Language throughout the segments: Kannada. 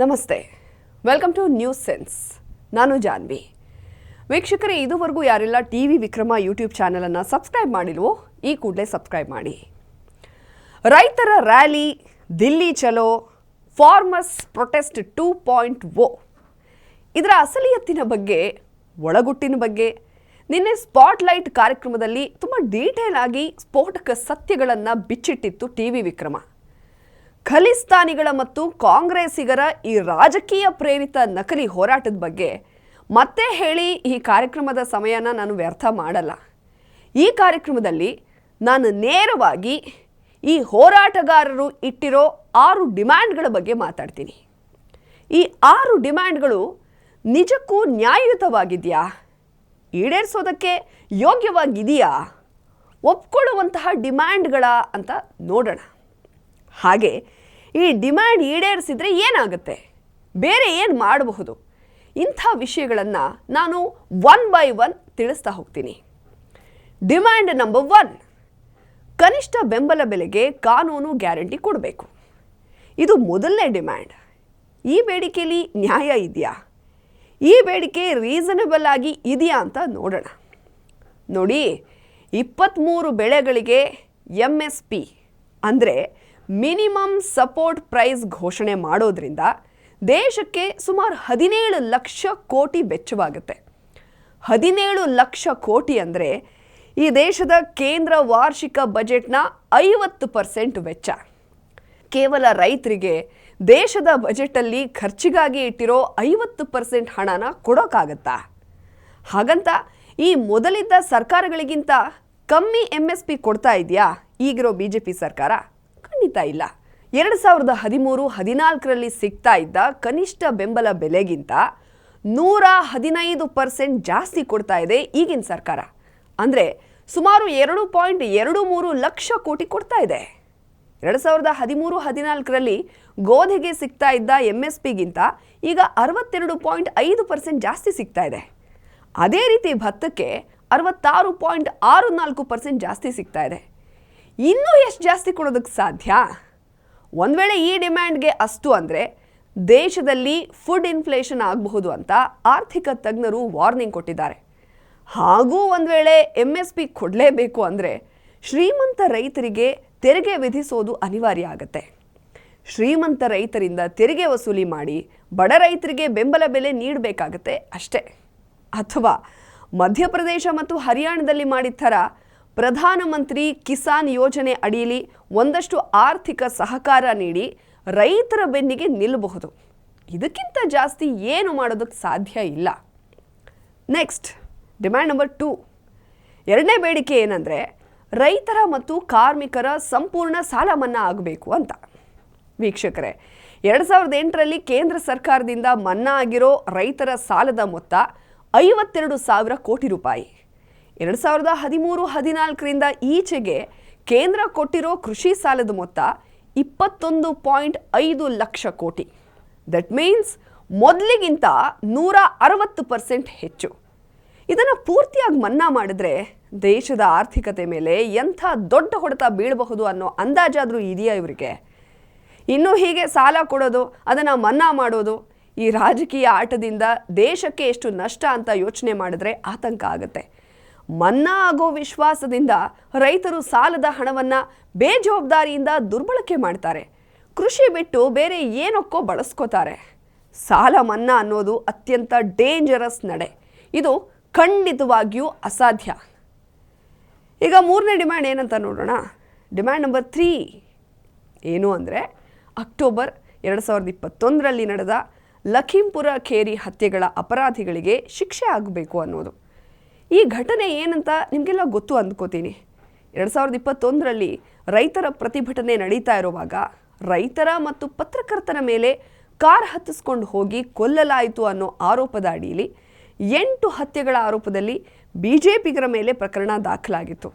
ನಮಸ್ತೆ. ವೆಲ್ಕಮ್ ಟು ನ್ಯೂಸ್ ಸೆನ್ಸ್ ನಾನು ಜಾನ್ವಿ. ವೀಕ್ಷಕರೇ, ಇದುವರೆಗೂ ಯಾರೆಲ್ಲ ಟಿ ವಿ ವಿಕ್ರಮ ಯೂಟ್ಯೂಬ್ ಚಾನಲನ್ನು ಸಬ್ಸ್ಕ್ರೈಬ್ ಮಾಡಿಲ್ವೋ, ಈ ಕೂಡಲೇ ಸಬ್ಸ್ಕ್ರೈಬ್ ಮಾಡಿ. ರೈತರ rally, Delhi Chalo, farmers protest two point O ಇದರ ಅಸಲಿಯತ್ತಿನ ಬಗ್ಗೆ, ಒಳಗುಟ್ಟಿನ ಬಗ್ಗೆ, ನಿನ್ನೆ ಸ್ಪಾಟ್ಲೈಟ್ ಕಾರ್ಯಕ್ರಮದಲ್ಲಿ ತುಂಬ ಡೀಟೇಲ್ ಆಗಿ ಸ್ಫೋಟಕ ಸತ್ಯಗಳನ್ನು ಬಿಚ್ಚಿಟ್ಟಿತ್ತು ಟಿ ವಿ ವಿಕ್ರಮ. ಖಲಿಸ್ತಾನಿಗಳ ಮತ್ತು ಕಾಂಗ್ರೆಸ್ಸಿಗರ ಈ ರಾಜಕೀಯ ಪ್ರೇರಿತ ನಕಲಿ ಹೋರಾಟದ ಬಗ್ಗೆ ಮತ್ತೆ ಹೇಳಿ ಈ ಕಾರ್ಯಕ್ರಮದ ಸಮಯನ ನಾನು ವ್ಯರ್ಥ ಮಾಡಲ್ಲ. ಈ ಕಾರ್ಯಕ್ರಮದಲ್ಲಿ ನಾನು ನೇರವಾಗಿ ಈ ಹೋರಾಟಗಾರರು ಇಟ್ಟಿರೋ ಆರು ಡಿಮ್ಯಾಂಡ್ಗಳ ಬಗ್ಗೆ ಮಾತಾಡ್ತೀನಿ. ಈ ಆರು ಡಿಮ್ಯಾಂಡ್ಗಳು ನಿಜಕ್ಕೂ ನ್ಯಾಯಯುತವಾಗಿದೆಯಾ? ಈಡೇರಿಸೋದಕ್ಕೆ ಯೋಗ್ಯವಾಗಿದೆಯಾ? ಒಪ್ಕೊಳ್ಳುವಂತಹ ಡಿಮ್ಯಾಂಡ್ಗಳ ಅಂತ ನೋಡೋಣ. ಹಾಗೆ ಈ ಡಿಮ್ಯಾಂಡ್ ಈಡೇರಿಸಿದ್ರೆ ಏನಾಗುತ್ತೆ? ಬೇರೆ ಏನು ಮಾಡಬಹುದು? ಇಂಥ ವಿಷಯಗಳನ್ನು ನಾನು ಒನ್ ಬೈ ಒನ್ ತಿಳಿಸ್ತಾ ಹೋಗ್ತೀನಿ. ಡಿಮ್ಯಾಂಡ್ ನಂಬರ್ ಒನ್, ಕನಿಷ್ಠ ಬೆಂಬಲ ಬೆಲೆಗೆ ಕಾನೂನು ಗ್ಯಾರಂಟಿ ಕೊಡಬೇಕು. ಇದು ಮೊದಲನೇ ಡಿಮ್ಯಾಂಡ್. ಈ ಬೇಡಿಕೆಯಲ್ಲಿ ನ್ಯಾಯ ಇದೆಯಾ? ಈ ಬೇಡಿಕೆ ರೀಸನಬಲ್ ಆಗಿ ಇದೆಯಾ ಅಂತ ನೋಡೋಣ. ನೋಡಿ ಇಪ್ಪತ್ತ್ಮೂರು ಬೆಳೆಗಳಿಗೆ ಎಂ ಎಸ್ ಪಿ ಅಂದರೆ ಮಿನಿಮಮ್ ಸಪೋರ್ಟ್ ಪ್ರೈಸ್ ಘೋಷಣೆ ಮಾಡೋದ್ರಿಂದ ದೇಶಕ್ಕೆ ಸುಮಾರು ಹದಿನೇಳು ಲಕ್ಷ ಕೋಟಿ ವೆಚ್ಚವಾಗುತ್ತೆ. ಹದಿನೇಳು ಲಕ್ಷ ಕೋಟಿ ಅಂದರೆ ಈ ದೇಶದ ಕೇಂದ್ರ ವಾರ್ಷಿಕ ಬಜೆಟ್ನ ಐವತ್ತು ಪರ್ಸೆಂಟ್ ವೆಚ್ಚ. ಕೇವಲ ರೈತರಿಗೆ ದೇಶದ ಬಜೆಟಲ್ಲಿ ಖರ್ಚಿಗಾಗಿ ಇಟ್ಟಿರೋ ಐವತ್ತು ಪರ್ಸೆಂಟ್ ಹಣನ ಕೊಡೋಕ್ಕಾಗತ್ತಾ ಹಾಗಂತ ಈ ಮೊದಲಿದ್ದ ಸರ್ಕಾರಗಳಿಗಿಂತ ಕಮ್ಮಿ ಎಂ ಎಸ್ ಪಿ ಕೊಡ್ತಾ ಇದೆಯಾ? ಈಗಿರೋ ಬಿ ಜೆ ಪಿ ಸರ್ಕಾರ? ಖಂಡಿತ ಇಲ್ಲ. ಎರಡು ಸಾವಿರದ ಹದಿಮೂರು ಹದಿನಾಲ್ಕರಲ್ಲಿ ಸಿಗ್ತಾ ಇದ್ದ ಕನಿಷ್ಠ ಬೆಂಬಲ ಬೆಲೆಗಿಂತ ನೂರ ಹದಿನೈದು ಪರ್ಸೆಂಟ್ ಜಾಸ್ತಿ ಕೊಡ್ತಾ ಇದೆ ಈಗಿನ ಸರ್ಕಾರ. ಅಂದರೆ ಸುಮಾರು ಎರಡು ಪಾಯಿಂಟ್ ಎರಡು ಮೂರು ಲಕ್ಷ ಕೋಟಿ ಕೊಡ್ತಾ ಇದೆ. ಎರಡು ಸಾವಿರದ ಹದಿಮೂರು ಹದಿನಾಲ್ಕರಲ್ಲಿ ಗೋಧಿಗೆ ಸಿಗ್ತಾ ಇದ್ದ ಎಂ ಎಸ್ ಪಿಗಿಂತ ಈಗ ಅರವತ್ತೆರಡು ಪಾಯಿಂಟ್ ಐದು ಪರ್ಸೆಂಟ್ ಜಾಸ್ತಿ ಸಿಗ್ತಾ ಇದೆ. ಅದೇ ರೀತಿ ಭತ್ತಕ್ಕೆ ಅರವತ್ತಾರು ಪಾಯಿಂಟ್ ಆರು ನಾಲ್ಕು ಪರ್ಸೆಂಟ್ ಜಾಸ್ತಿ ಸಿಗ್ತಾ ಇದೆ. ಇನ್ನೂ ಎಷ್ಟು ಜಾಸ್ತಿ ಕೊಡೋದಕ್ಕೆ ಸಾಧ್ಯ? ಒಂದು ವೇಳೆ ಈ ಡಿಮ್ಯಾಂಡ್ಗೆ ಅಷ್ಟು ಅಂದರೆ ದೇಶದಲ್ಲಿ ಫುಡ್ ಇನ್ಫ್ಲೇಷನ್ ಆಗಬಹುದು ಅಂತ ಆರ್ಥಿಕ ತಜ್ಞರು ವಾರ್ನಿಂಗ್ ಕೊಟ್ಟಿದ್ದಾರೆ. ಹಾಗೂ ಒಂದು ವೇಳೆ ಎಂ ಎಸ್ ಪಿ ಕೊಡಲೇಬೇಕು ಅಂದರೆ ಶ್ರೀಮಂತ ರೈತರಿಗೆ ತೆರಿಗೆ ವಿಧಿಸೋದು ಅನಿವಾರ್ಯ ಆಗುತ್ತೆ. ಶ್ರೀಮಂತ ರೈತರಿಂದ ತೆರಿಗೆ ವಸೂಲಿ ಮಾಡಿ ಬಡ ರೈತರಿಗೆ ಬೆಂಬಲ ಬೆಲೆ ನೀಡಬೇಕಾಗತ್ತೆ ಅಷ್ಟೇ. ಅಥವಾ ಮಧ್ಯಪ್ರದೇಶ ಮತ್ತು ಹರಿಯಾಣದಲ್ಲಿ ಮಾಡಿದ ಥರ ಪ್ರಧಾನಮಂತ್ರಿ ಕಿಸಾನ್ ಯೋಜನೆ ಅಡಿಯಲ್ಲಿ ಒಂದಷ್ಟು ಆರ್ಥಿಕ ಸಹಕಾರ ನೀಡಿ ರೈತರ ಬೆನ್ನಿಗೆ ನಿಲ್ಲಬಹುದು. ಇದಕ್ಕಿಂತ ಜಾಸ್ತಿ ಏನು ಮಾಡೋದಕ್ಕೆ ಸಾಧ್ಯ ಇಲ್ಲ. ನೆಕ್ಸ್ಟ್ ಡಿಮ್ಯಾಂಡ್ ನಂಬರ್ ಟೂ ಎರಡನೇ ಬೇಡಿಕೆ ಏನಂದರೆ ರೈತರ ಮತ್ತು ಕಾರ್ಮಿಕರ ಸಂಪೂರ್ಣ ಸಾಲ ಮನ್ನಾ ಆಗಬೇಕು ಅಂತ. ವೀಕ್ಷಕರೇ, ಎರಡು ಸಾವಿರದ ಎಂಟರಲ್ಲಿ ಕೇಂದ್ರ ಸರ್ಕಾರದಿಂದ ಮನ್ನಾ ಆಗಿರೋ ರೈತರ ಸಾಲದ ಮೊತ್ತ ಐವತ್ತೆರಡು ಸಾವಿರ ಕೋಟಿ ರೂಪಾಯಿ. ಎರಡು ಸಾವಿರದ ಹದಿಮೂರು ಹದಿನಾಲ್ಕರಿಂದ ಈಚೆಗೆ ಕೇಂದ್ರ ಕೊಟ್ಟಿರೋ ಕೃಷಿ ಸಾಲದ ಮೊತ್ತ ಇಪ್ಪತ್ತೊಂದು ಪಾಯಿಂಟ್ ಐದು ಲಕ್ಷ ಕೋಟಿ. ದಟ್ ಮೀನ್ಸ್ ಮೊದಲಿಗಿಂತ ನೂರ ಅರವತ್ತು ಪರ್ಸೆಂಟ್ ಹೆಚ್ಚು. ಇದನ್ನು ಪೂರ್ತಿಯಾಗಿ ಮನ್ನಾ ಮಾಡಿದ್ರೆ ದೇಶದ ಆರ್ಥಿಕತೆ ಮೇಲೆ ಎಂಥ ದೊಡ್ಡ ಹೊಡೆತ ಬೀಳಬಹುದು ಅನ್ನೋ ಅಂದಾಜಾದರೂ ಇದೆಯಾ ಇವರಿಗೆ? ಇನ್ನೂ ಹೀಗೆ ಸಾಲ ಕೊಡೋದು, ಅದನ್ನು ಮನ್ನಾ ಮಾಡೋದು, ಈ ರಾಜಕೀಯ ಆಟದಿಂದ ದೇಶಕ್ಕೆ ಎಷ್ಟು ನಷ್ಟ ಅಂತ ಯೋಚನೆ ಮಾಡಿದ್ರೆ ಆತಂಕ ಆಗುತ್ತೆ. ಮನ್ನಾ ಆಗೋ ವಿಶ್ವಾಸದಿಂದ ರೈತರು ಸಾಲದ ಹಣವನ್ನು ಬೇಜವಾಬ್ದಾರಿಯಿಂದ ದುರ್ಬಳಕೆ ಮಾಡ್ತಾರೆ. ಕೃಷಿ ಬಿಟ್ಟು ಬೇರೆ ಏನಕ್ಕೋ ಬಳಸ್ಕೋತಾರೆ. ಸಾಲ ಮನ್ನಾ ಅನ್ನೋದು ಅತ್ಯಂತ ಡೇಂಜರಸ್ ನಡೆ. ಇದು ಖಂಡಿತವಾಗಿಯೂ ಅಸಾಧ್ಯ. ಈಗ ಮೂರನೇ ಡಿಮ್ಯಾಂಡ್ ಏನಂತ ನೋಡೋಣ. ಡಿಮ್ಯಾಂಡ್ ನಂಬರ್ ತ್ರೀ ಏನು ಅಂದರೆ ಅಕ್ಟೋಬರ್ ಎರಡು ಸಾವಿರದ ಇಪ್ಪತ್ತೊಂದರಲ್ಲಿ ನಡೆದ ಲಖೀಂಪುರ ಖೇರಿ ಹತ್ಯೆಗಳ ಅಪರಾಧಿಗಳಿಗೆ ಶಿಕ್ಷೆ ಆಗಬೇಕು ಅನ್ನೋದು. ಈ ಘಟನೆ ಏನಂತ ನಿಮಗೆಲ್ಲ ಗೊತ್ತು ಅಂದ್ಕೋತೀನಿ. ಎರಡು ಸಾವಿರದ ಇಪ್ಪತ್ತೊಂದರಲ್ಲಿ ರೈತರ ಪ್ರತಿಭಟನೆ ನಡೀತಾ ಇರುವಾಗ ರೈತರ ಮತ್ತು ಪತ್ರಕರ್ತರ ಮೇಲೆ ಕಾರ್ ಹತ್ತಿಸ್ಕೊಂಡು ಹೋಗಿ ಕೊಲ್ಲಲಾಯಿತು ಅನ್ನೋ ಆರೋಪದ ಅಡಿಯಲ್ಲಿ ಎಂಟು ಹತ್ಯೆಗಳ ಆರೋಪದಲ್ಲಿ ಬಿ ಜೆ ಪಿಗರ ಮೇಲೆ ಪ್ರಕರಣ ದಾಖಲಾಗಿತ್ತು.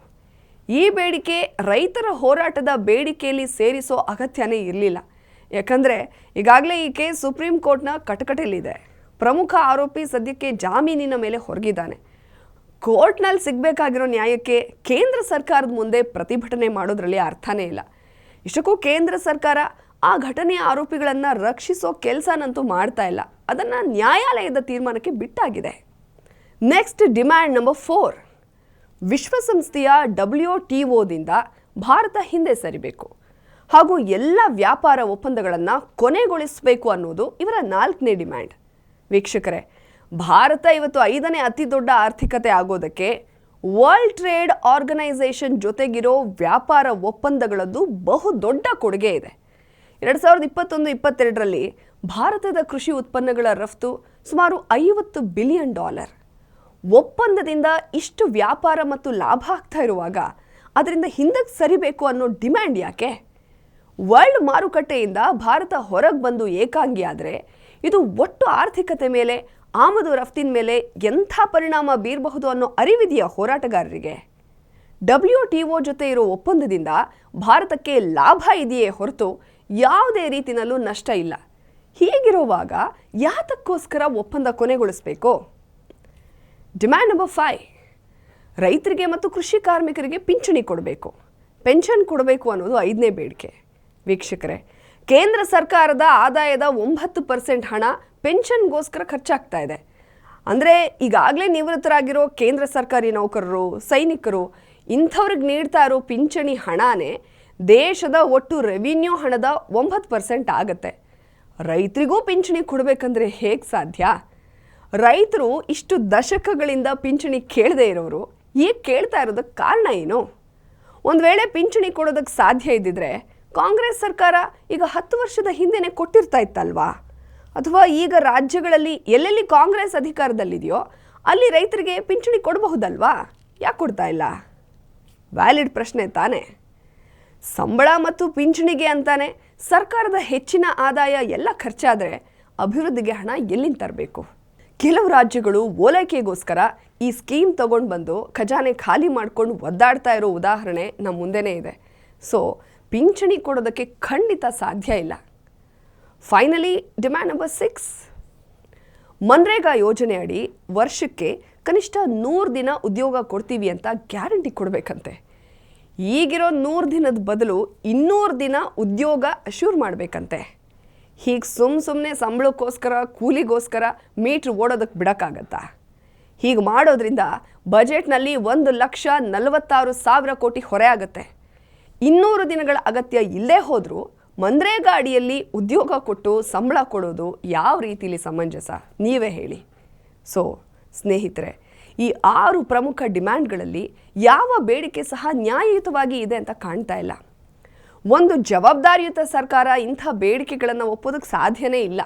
ಈ ಬೇಡಿಕೆ ರೈತರ ಹೋರಾಟದ ಬೇಡಿಕೆಯಲ್ಲಿ ಸೇರಿಸೋ ಅಗತ್ಯನೇ ಇರಲಿಲ್ಲ. ಯಾಕಂದರೆ ಈಗಾಗಲೇ ಈ ಕೇಸ್ ಸುಪ್ರೀಂ ಕೋರ್ಟ್ನ ಕಟಕಟೆಯಲ್ಲಿದೆ. ಪ್ರಮುಖ ಆರೋಪಿ ಸದ್ಯಕ್ಕೆ ಜಾಮೀನಿನ ಮೇಲೆ ಹೊರಗಿದ್ದಾನೆ. ಕೋರ್ಟ್ನಲ್ಲಿ ಸಿಗಬೇಕಾಗಿರೋ ನ್ಯಾಯಕ್ಕೆ ಕೇಂದ್ರ ಸರ್ಕಾರದ ಮುಂದೆ ಪ್ರತಿಭಟನೆ ಮಾಡೋದ್ರಲ್ಲಿ ಅರ್ಥನೇ ಇಲ್ಲ. ಇಷ್ಟಕ್ಕೂ ಕೇಂದ್ರ ಸರ್ಕಾರ ಆ ಘಟನೆಯ ಆರೋಪಿಗಳನ್ನು ರಕ್ಷಿಸೋ ಕೆಲಸನಂತೂ ಮಾಡ್ತಾ ಇಲ್ಲ. ಅದನ್ನು ನ್ಯಾಯಾಲಯದ ತೀರ್ಮಾನಕ್ಕೆ ಬಿಟ್ಟಾಗಿದೆ. Next demand number four. ವಿಶ್ವಸಂಸ್ಥೆಯ ಡಬ್ಲ್ಯೂ ಟಿ ಒದಿಂದ ಭಾರತ ಹಿಂದೆ ಸರಿಬೇಕು. ಹಾಗೂ ಎಲ್ಲ ವ್ಯಾಪಾರ ಒಪ್ಪಂದಗಳನ್ನು ಕೊನೆಗೊಳಿಸಬೇಕು ಅನ್ನೋದು ಇವರ ನಾಲ್ಕನೇ ಡಿಮ್ಯಾಂಡ್. ವೀಕ್ಷಕರೇ ಭಾರತ ಇವತ್ತು ಐದನೇ ಅತಿ ದೊಡ್ಡ ಆರ್ಥಿಕತೆ ಆಗೋದಕ್ಕೆ ವರ್ಲ್ಡ್ ಟ್ರೇಡ್ ಆರ್ಗನೈಸೇಷನ್ ಜೊತೆಗಿರೋ ವ್ಯಾಪಾರ ಒಪ್ಪಂದಗಳದ್ದು ಬಹು ದೊಡ್ಡ ಕೊಡುಗೆ ಇದೆ. ಎರಡು ಸಾವಿರದ ಇಪ್ಪತ್ತೊಂದು, ಇಪ್ಪತ್ತೆರಡರಲ್ಲಿ ಭಾರತದ ಕೃಷಿ ಉತ್ಪನ್ನಗಳ ರಫ್ತು ಸುಮಾರು ಐವತ್ತು ಬಿಲಿಯನ್ ಡಾಲರ್ ಒಪ್ಪಂದದಿಂದ ಇಷ್ಟು ವ್ಯಾಪಾರ ಮತ್ತು ಲಾಭ ಆಗ್ತಾ ಇರುವಾಗ ಅದರಿಂದ ಹಿಂದಕ್ಕೆ ಸರಿಬೇಕು ಅನ್ನೋ ಡಿಮ್ಯಾಂಡ್ ಯಾಕೆ? ವರ್ಲ್ಡ್ ಮಾರುಕಟ್ಟೆಯಿಂದ ಭಾರತ ಹೊರಗೆ ಬಂದು ಏಕಾಂಗಿ ಆದರೆ ಇದು ಒಟ್ಟು ಆರ್ಥಿಕತೆ ಮೇಲೆ ಆಮದು ರಫ್ತಿನ ಮೇಲೆ ಎಂಥ ಪರಿಣಾಮ ಬೀರಬಹುದು ಅನ್ನೋ ಅರಿವಿದೆಯಾ ಹೋರಾಟಗಾರರಿಗೆ? ಡಬ್ಲ್ಯೂ ಟಿ ಒ ಜೊತೆ ಇರೋ ಒಪ್ಪಂದದಿಂದ ಭಾರತಕ್ಕೆ ಲಾಭ ಇದೆಯೇ ಹೊರತು ಯಾವುದೇ ರೀತಿಯಲ್ಲೂ ನಷ್ಟ ಇಲ್ಲ. ಹೀಗಿರುವಾಗ ಯಾತಕ್ಕೋಸ್ಕರ ಒಪ್ಪಂದ ಕೊನೆಗೊಳಿಸಬೇಕು? ಡಿಮ್ಯಾಂಡ್ ನಂಬರ್ ಫೈ ರೈತರಿಗೆ ಮತ್ತು ಕೃಷಿ ಕಾರ್ಮಿಕರಿಗೆ ಪಿಂಚಣಿ ಕೊಡಬೇಕು. ಪೆನ್ಷನ್ ಕೊಡಬೇಕು ಅನ್ನೋದು ಐದನೇ ಬೇಡಿಕೆ. ವೀಕ್ಷಕರೇ, ಕೇಂದ್ರ ಸರ್ಕಾರದ ಆದಾಯದ ಒಂಬತ್ತು ಪರ್ಸೆಂಟ್ ಹಣ ಪೆನ್ಷನ್ಗೋಸ್ಕರ ಖರ್ಚಾಗ್ತಾ ಇದೆ. ಅಂದರೆ ಈಗಾಗಲೇ ನಿವೃತ್ತರಾಗಿರೋ ಕೇಂದ್ರ ಸರ್ಕಾರಿ ನೌಕರರು, ಸೈನಿಕರು, ಇಂಥವ್ರಿಗೆ ನೀಡ್ತಾ ಇರೋ ಪಿಂಚಣಿ ಹಣನೇ ದೇಶದ ಒಟ್ಟು ರೆವಿನ್ಯೂ ಹಣದ ಒಂಬತ್ತು ಪರ್ಸೆಂಟ್ ಆಗುತ್ತೆ. ರೈತರಿಗೂ ಪಿಂಚಣಿ ಕೊಡಬೇಕಂದ್ರೆ ಹೇಗೆ ಸಾಧ್ಯ? ರೈತರು ಇಷ್ಟು ದಶಕಗಳಿಂದ ಪಿಂಚಣಿ ಕೇಳದೇ ಇರೋರು ಈಗ ಕೇಳ್ತಾ ಇರೋದಕ್ಕೆ ಕಾರಣ ಏನು? ಒಂದು ವೇಳೆ ಪಿಂಚಣಿ ಕೊಡೋದಕ್ಕೆ ಸಾಧ್ಯ ಇದ್ದಿದ್ರೆ ಕಾಂಗ್ರೆಸ್ ಸರ್ಕಾರ ಈಗ ಹತ್ತು ವರ್ಷದ ಹಿಂದೆನೇ ಕೊಟ್ಟಿರ್ತಾ ಇತ್ತಲ್ವಾ? ಅಥವಾ ಈಗ ರಾಜ್ಯಗಳಲ್ಲಿ ಎಲ್ಲೆಲ್ಲಿ ಕಾಂಗ್ರೆಸ್ ಅಧಿಕಾರದಲ್ಲಿದೆಯೋ ಅಲ್ಲಿ ರೈತರಿಗೆ ಪಿಂಚಣಿ ಕೊಡಬಹುದಲ್ವಾ? ಯಾಕೆ ಕೊಡ್ತಾ ಇಲ್ಲ? ವ್ಯಾಲಿಡ್ ಪ್ರಶ್ನೆ ತಾನೇ. ಸಂಬಳ ಮತ್ತು ಪಿಂಚಣಿಗೆ ಅಂತಾನೆ ಸರ್ಕಾರದ ಹೆಚ್ಚಿನ ಆದಾಯ ಎಲ್ಲ ಖರ್ಚಾದರೆ ಅಭಿವೃದ್ಧಿಗೆ ಹಣ ಎಲ್ಲಿಂದ ತರಬೇಕು? ಕೆಲವು ರಾಜ್ಯಗಳು ಓಲೈಕೆಗೋಸ್ಕರ ಈ ಸ್ಕೀಮ್ ತಗೊಂಡು ಬಂದು ಖಜಾನೆ ಖಾಲಿ ಮಾಡ್ಕೊಂಡು ಒದ್ದಾಡ್ತಾ ಇರೋ ಉದಾಹರಣೆ ನಮ್ಮ ಮುಂದೆನೇ ಇದೆ. ಸೊ, ಪಿಂಚಣಿ ಕೊಡೋದಕ್ಕೆ ಖಂಡಿತ ಸಾಧ್ಯ ಇಲ್ಲ. Finally demand number six MNREGA ಯೋಜನೆ ಅಡಿ ವರ್ಷಕ್ಕೆ ಕನಿಷ್ಠ ನೂರು ದಿನ ಉದ್ಯೋಗ ಕೊಡ್ತೀವಿ ಅಂತ ಗ್ಯಾರಂಟಿ ಕೊಡಬೇಕಂತೆ. ಈಗಿರೋ ನೂರು ದಿನದ ಬದಲು ಇನ್ನೂರು ದಿನ ಉದ್ಯೋಗ ಅಶ್ಯೂರ್ ಮಾಡಬೇಕಂತೆ. ಹೀಗೆ ಸುಮ್ಮ ಸುಮ್ಮನೆ ಸಂಬಳಕ್ಕೋಸ್ಕರ, ಕೂಲಿಗೋಸ್ಕರ ಮೀಟ್ರ್ ಓಡೋದಕ್ಕೆ ಬಿಡೋಕ್ಕಾಗತ್ತಾ? ಹೀಗೆ ಮಾಡೋದ್ರಿಂದ ಬಜೆಟ್ನಲ್ಲಿ ಒಂದು ಲಕ್ಷ ನಲವತ್ತಾರು ಸಾವಿರ ಕೋಟಿ ಹೊರೆ ಆಗುತ್ತೆ. ಇನ್ನೂರು ದಿನಗಳ ಅಗತ್ಯ ಇಲ್ಲೇ ಹೋದರೂ ಮನ್ರೇಗಾ ಅಡಿಯಲ್ಲಿ ಉದ್ಯೋಗ ಕೊಟ್ಟು ಸಂಬಳ ಕೊಡೋದು ಯಾವ ರೀತಿಲಿ ಸಮಂಜಸ? ನೀವೇ ಹೇಳಿ. ಸೊ ಸ್ನೇಹಿತರೆ, ಈ ಆರು ಪ್ರಮುಖ ಡಿಮ್ಯಾಂಡ್ಗಳಲ್ಲಿ ಯಾವ ಬೇಡಿಕೆ ಸಹ ನ್ಯಾಯಯುತವಾಗಿ ಇದೆ ಅಂತ ಕಾಣ್ತಾ ಇಲ್ಲ. ಒಂದು ಜವಾಬ್ದಾರಿಯುತ ಸರ್ಕಾರ ಇಂಥ ಬೇಡಿಕೆಗಳನ್ನು ಒಪ್ಪೋದಕ್ಕೆ ಸಾಧ್ಯನೇ ಇಲ್ಲ.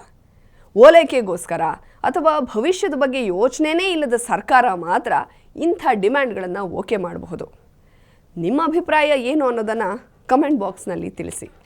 ಓಲೈಕೆಗೋಸ್ಕರ ಅಥವಾ ಭವಿಷ್ಯದ ಬಗ್ಗೆ ಯೋಚನೆನೇ ಇಲ್ಲದ ಸರ್ಕಾರ ಮಾತ್ರ ಇಂಥ ಡಿಮ್ಯಾಂಡ್ಗಳನ್ನು ಓಕೆ ಮಾಡಬಹುದು. ನಿಮ್ಮ ಅಭಿಪ್ರಾಯ ಏನು ಅನ್ನೋದನ್ನು ಕಮೆಂಟ್ ಬಾಕ್ಸ್ನಲ್ಲಿ ತಿಳಿಸಿ.